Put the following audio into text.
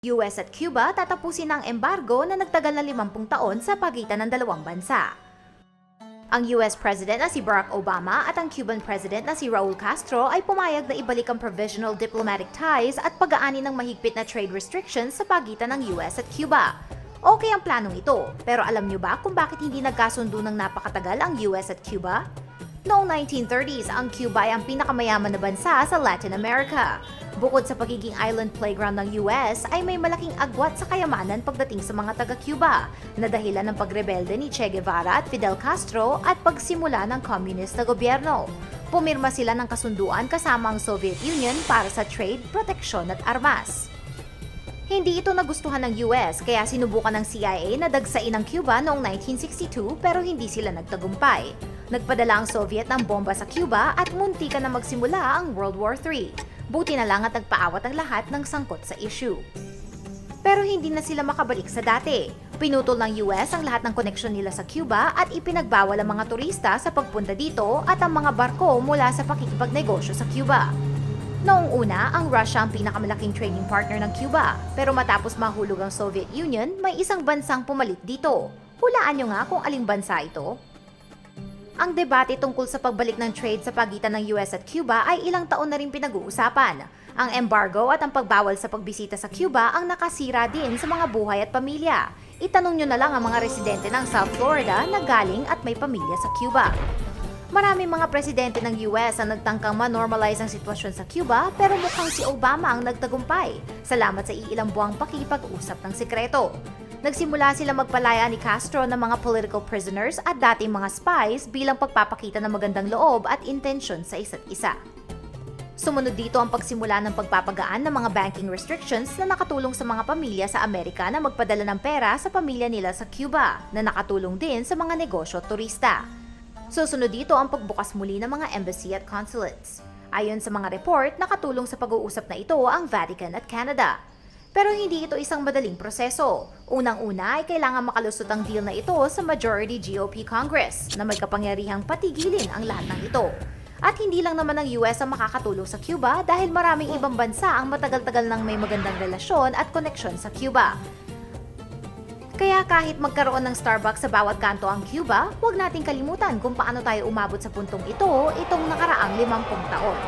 US at Cuba tatapusin ang embargo na nagtagal na 50 taon sa pagitan ng dalawang bansa. Ang US President na si Barack Obama at ang Cuban President na si Raul Castro ay pumayag na ibalik ang provisional diplomatic ties at pag-aani ng mahigpit na trade restrictions sa pagitan ng US at Cuba. Okay ang planong ito, pero alam niyo ba kung bakit hindi nagkasundo ng napakatagal ang US at Cuba? Noong 1930s, ang Cuba ay ang pinakamayaman na bansa sa Latin America. Bukod sa pagiging island playground ng US, ay may malaking agwat sa kayamanan pagdating sa mga taga-Cuba, na dahilan ng pagrebelde ni Che Guevara at Fidel Castro at pagsimula ng communist na gobyerno. Pumirma sila ng kasunduan kasama ang Soviet Union para sa trade, proteksyon at armas. Hindi ito nagustuhan ng US kaya sinubukan ng CIA na dagsain ang Cuba noong 1962 pero hindi sila nagtagumpay. Nagpadala ang Soviet ng bomba sa Cuba at munti ka na magsimula ang World War III. Buti na lang at nagpaawat ang lahat ng sangkot sa issue. Pero hindi na sila makabalik sa dati. Pinutol ng US ang lahat ng koneksyon nila sa Cuba at ipinagbawal ang mga turista sa pagpunta dito at ang mga barko mula sa pakikipagnegosyo sa Cuba. Noong una, ang Russia ang pinakamalaking trading partner ng Cuba. Pero matapos mahulog ang Soviet Union, may isang bansang pumalit dito. Hulaan nyo nga kung aling bansa ito. Ang debate tungkol sa pagbalik ng trade sa pagitan ng US at Cuba ay ilang taon na rin pinag-uusapan. Ang embargo at ang pagbawal sa pagbisita sa Cuba ang nakasira din sa mga buhay at pamilya. Itanong nyo na lang ang mga residente ng South Florida na galing at may pamilya sa Cuba. Maraming mga presidente ng US ang nagtangkang ma-normalize ang sitwasyon sa Cuba pero mukhang si Obama ang nagtagumpay. Salamat sa iilang buwang pakipag-usap ng sekreto. Nagsimula sila magpalaya ni Castro ng mga political prisoners at dating mga spies bilang pagpapakita ng magandang loob at intensyon sa isa't isa. Sumunod dito ang pagsimula ng pagpapagaan ng mga banking restrictions na nakatulong sa mga pamilya sa Amerika na magpadala ng pera sa pamilya nila sa Cuba, na nakatulong din sa mga negosyo turista. Susunod dito ang pagbukas muli ng mga embassy at consulates. Ayon sa mga report, nakatulong sa pag-uusap na ito ang Vatican at Canada. Pero hindi ito isang madaling proseso. Unang-una ay kailangan makalusot ang deal na ito sa majority GOP Congress na may kapangyarihang patigilin ang lahat ng ito. At hindi lang naman ang US ang makakatulong sa Cuba dahil maraming ibang bansa ang matagal-tagal nang may magandang relasyon at koneksyon sa Cuba. Kaya kahit magkaroon ng Starbucks sa bawat kanto ang Cuba, huwag nating kalimutan kung paano tayo umabot sa puntong ito itong nakaraang 50 taon.